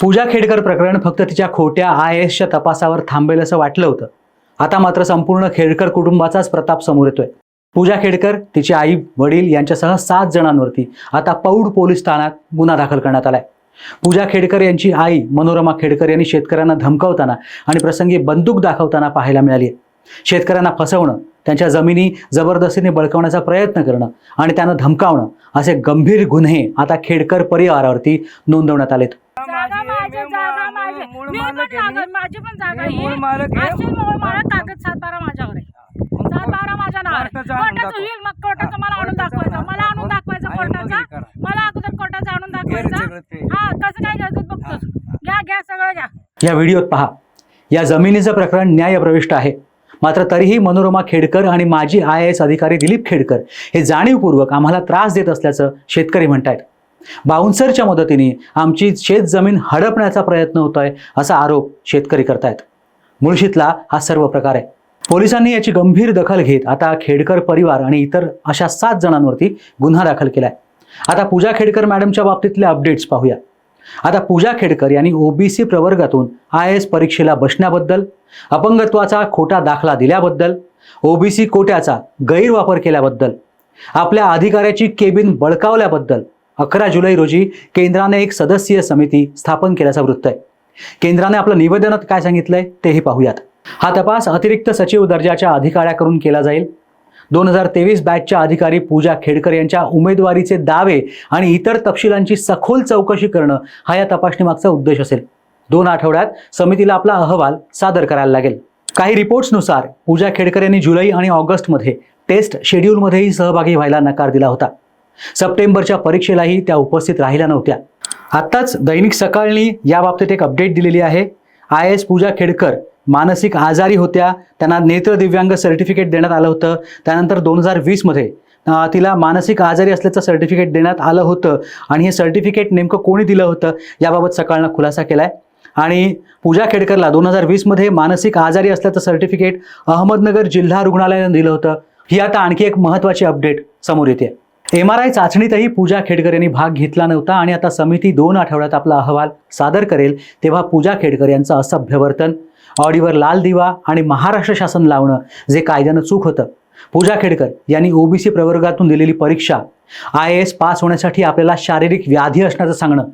पूजा खेडकर प्रकरण फक्त तिच्या खोट्या आय एसच्या तपासावर थांबेल असं वाटलं होतं. आता मात्र संपूर्ण खेडकर कुटुंबाचाच प्रताप समोर येतोय. पूजा खेडकर तिची आई वडील यांच्यासह सात जणांवरती आता पौड पोलीस ठाण्यात गुन्हा दाखल करण्यात आलाय. पूजा खेडकर यांची आई मनोरमा खेडकर यांनी शेतकऱ्यांना धमकावताना आणि प्रसंगी बंदूक दाखवताना पाहायला मिळाली शेतकऱ्यांना फसवणं त्यांच्या जमिनी जबरदस्तीने बळकवण्याचा प्रयत्न करणं आणि त्यांना धमकावणं असे गंभीर गुन्हे आता खेडकर परिवारावरती नोंदवण्यात आलेत जागा माझी जागा माझी मूळ मी पण मालक आहे कागद माझी पण जागा मी मूळ मालक आहे. कागद सात बारा माझ्यावर आहे सात बारा माझ्या नावावर. आहे. कोर्टाचं आणून कोर्टाचं दाखव. होईल मग कोर्टाचं मला आणून कोर्टाचं दाखवायचं. आणून मला आणून दाखव. दाखवायचं आणि मग हे कोर्टाचा करा. मला अगोदर कोर्टाचं आणून दाखवायचं. हा कसं काय घ्यायचं बघतो घ्या घ्या सगळं घ्या. या व्हिडिओत पहा. या जमिनीचं प्रकरण न्यायप्रविष्ट आहे. मात्र तरीही मनोरमा खेडकर आणि माजी आय एस अधिकारी दिलीप खेडकर हे जाणीवपूर्वक आम्हाला त्रास देत असल्याचं शेतकरी म्हणतायत. बाउन्सरच्या मदतीने आमची शेतजमीन हडपण्याचा प्रयत्न होतोय असा आरोप शेतकरी करतायत. मुळशीतला हा सर्व प्रकार आहे. पोलिसांनी याची गंभीर दखल घेत आता खेडकर परिवार आणि इतर अशा सात जणांवरती गुन्हा दाखल केलाय. आता पूजा खेडकर मॅडमच्या बाबतीतले अपडेट्स पाहूया. आता पूजा खेडकर यांनी ओबीसी प्रवर्गातून आय एस परीक्षेला बसण्याबद्दल अपंगत्वाचा खोटा दाखला दिल्याबद्दल ओबीसी कोट्याचा गैरवापर केल्याबद्दल आपल्या अधिकाऱ्याची केबिन बळकावल्याबद्दल अकरा जुलै रोजी केंद्राने एक सदस्यीय समिती स्थापन केल्याचं वृत्त आहे. केंद्राने आपलं निवेदनात काय सांगितलंय तेही पाहूयात. हा तपास अतिरिक्त सचिव दर्जाच्या अधिकाऱ्याकडून केला जाईल. दोन हजार तेवीस बॅचच्या अधिकारी पूजा खेडकर यांच्या उमेदवारीचे दावे आणि इतर तपशिलांची सखोल चौकशी करणं हा या तपासणीमागचा उद्देश असेल. दोन आठवड्यात समितीला आपला अहवाल सादर करायला लागेल. काही रिपोर्ट्सनुसार पूजा खेडकर यांनी जुलै आणि ऑगस्टमध्ये टेस्ट शेड्यूलमध्येही सहभागी व्हायला नकार दिला होता. सप्टेंबरच्या परीक्षेलाही त्या उपस्थित राहिल्या नव्हत्या. आत्ताच दैनिक सकाळनी याबाबतीत एक अपडेट दिलेली आहे. आय एस पूजा खेडकर मानसिक आजारी होत्या. त्यांना नेत्र दिव्यांग सर्टिफिकेट देण्यात आलं होतं. त्यानंतर दोन हजार वीसमध्ये तिला मानसिक आजारी असल्याचं सर्टिफिकेट देण्यात आलं होतं. आणि हे सर्टिफिकेट नेमकं कोणी दिलं होतं याबाबत सकाळनं खुलासा केला आहे आणि पूजा खेडकरला दोन हजार वीसमध्ये मानसिक आजारी असल्याचं सर्टिफिकेट अहमदनगर जिल्हा रुग्णालयानं दिलं होतं. ही आता आणखी एक महत्त्वाची अपडेट समोर येते. एम आर आय चाचणीतही पूजा खेडकर यांनी भाग घेतला नव्हता आणि आता समिती दोन आठवड्यात आपला अहवाल सादर करेल तेव्हा पूजा खेडकर यांचं असभ्य वर्तन ऑडीवर लाल दिवा आणि महाराष्ट्र शासन लावणं जे कायद्यानं चूक होतं. पूजा खेडकर यांनी ओबीसी प्रवर्गातून दिलेली परीक्षा आय एस पास होण्यासाठी आपल्याला शारीरिक व्याधी असण्याचं सांगणं.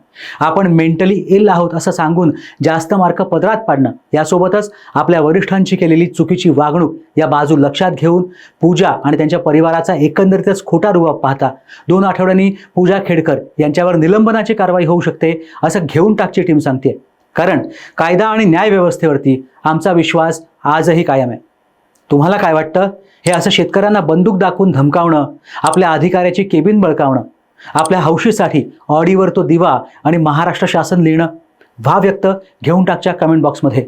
आपण मेंटली इल आहोत असं सांगून जास्त मार्क पदरात पाडणं. यासोबतच आपल्या वरिष्ठांची केलेली चुकीची वागणूक या बाजू लक्षात घेऊन पूजा आणि त्यांच्या परिवाराचा एकंदरीतच खोटा रुबाब पाहता. दोन आठवड्यांनी पूजा खेडकर यांच्यावर निलंबनाची कारवाई होऊ शकते असं घेऊन टाकची टीम सांगते कारण कायदा आणि न्याय व्यवस्थेवरती आमचा विश्वास आजही कायम आहे. तुम्हाला काय वाटतं? हे असं शेतकऱ्यांना बंदूक दाखवून धमकावणं आपल्या अधिकाऱ्याची केबिन बळकावणं आपल्या हौशीसाठी ऑडीवर तो दिवा आणि महाराष्ट्र शासन लिहिणं व्हा व्यक्त घेऊन टाकच्या कमेंट बॉक्समध्ये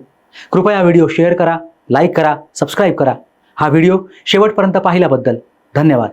कृपया व्हिडिओ शेअर करा लाईक करा सबस्क्राईब करा. हा व्हिडिओ शेवटपर्यंत पाहिल्याबद्दल धन्यवाद.